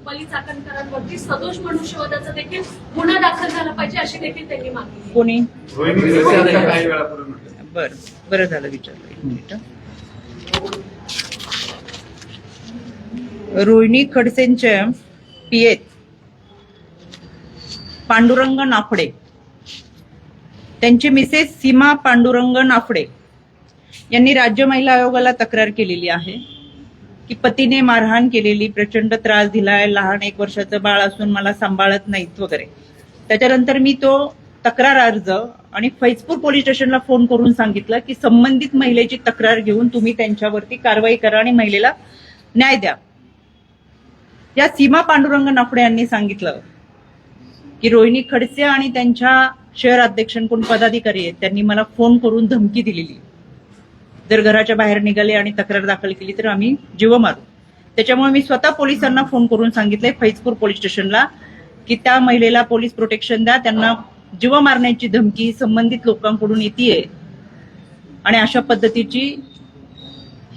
रुपाली चाकणकरांवरती सदोष मनुष्यवधाचा देखील गुन्हा दाखल झाला पाहिजे अशी देखील त्यांनी मागणी केली. कोणी? बर बरं झालं विचारलं. एक मिनिट. रोहिणी खडसेंच्या पियेत पांडुरंग नाफडे. त्यांची मिसेस सीमा पांडुरंग नाफडे यांनी राज्य महिला आयोगाला तक्रार केलेली आहे. की पतीने मारहाण केलेली प्रचंड त्रास दिलाय लहान एक वर्षाचं बाळ असून मला सांभाळत नाहीत वगैरे. त्याच्यानंतर मी तो तक्रार अर्ज आणि फैजपूर पोलीस स्टेशनला फोन करून सांगितलं की संबंधित महिलेची तक्रार घेऊन तुम्ही त्यांच्यावरती कारवाई करा आणि महिलेला न्याय द्या. या सीमा पांडुरंग नाफडे यांनी सांगितलं की रोहिणी खडसे आणि त्यांच्या शहर अध्यक्षांकडून पदाधिकारी आहेत त्यांनी मला फोन करून धमकी दिलेली. जर घराच्या बाहेर निघाले आणि तक्रार दाखल केली तर आम्ही जीव मारू. त्याच्यामुळे मी स्वतः पोलिसांना फोन करून सांगितलंय फैजपूर पोलीस स्टेशनला की त्या महिलेला पोलीस प्रोटेक्शन द्या त्यांना जीव मारण्याची धमकी संबंधित लोकांकडून येते आणि अशा पद्धतीची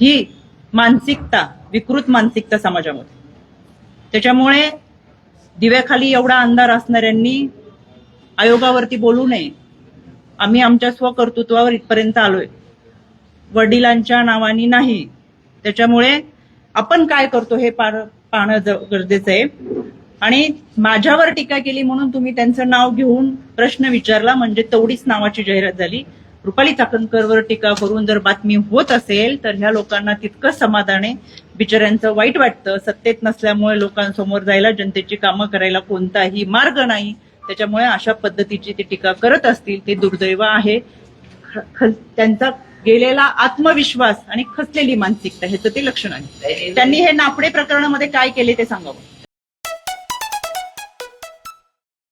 ही मानसिकता विकृत मानसिकता समाजामध्ये. त्याच्यामुळे दिव्याखाली एवढा अंधार असणाऱ्यांनी आयोगावरती बोलू नये. आम्ही आमच्या स्वकर्तृत्वावर इथपर्यंत आलोय. वडिलांच्या नावानी नाही. त्याच्यामुळे आपण काय करतो हे पार- पाहणं ज- गरजेचं आहे. आणि माझ्यावर टीका केली म्हणून तुम्ही त्यांचं नाव घेऊन प्रश्न विचारला म्हणजे तेवढीच नावाची जाहिरात झाली. रुपाली चाकणकरवर टीका करून जर बातमी होत असेल तर ह्या लोकांना तितकं समाधान आहे. बिचाऱ्यांचं वाईट वाटतं. सत्तेत नसल्यामुळे लोकांसमोर जायला जनतेची कामं करायला कोणताही मार्ग नाही. त्याच्यामुळे अशा पद्धतीची ते टीका करत असतील ते दुर्दैव आहे. ख- ख- त्यांचा गेलेला आत्मविश्वास आणि खचलेली मानसिकता ह्याचं ते लक्षण आहे त्यांनी हे नाफडे प्रकरणामध्ये काय केले ते सांगावं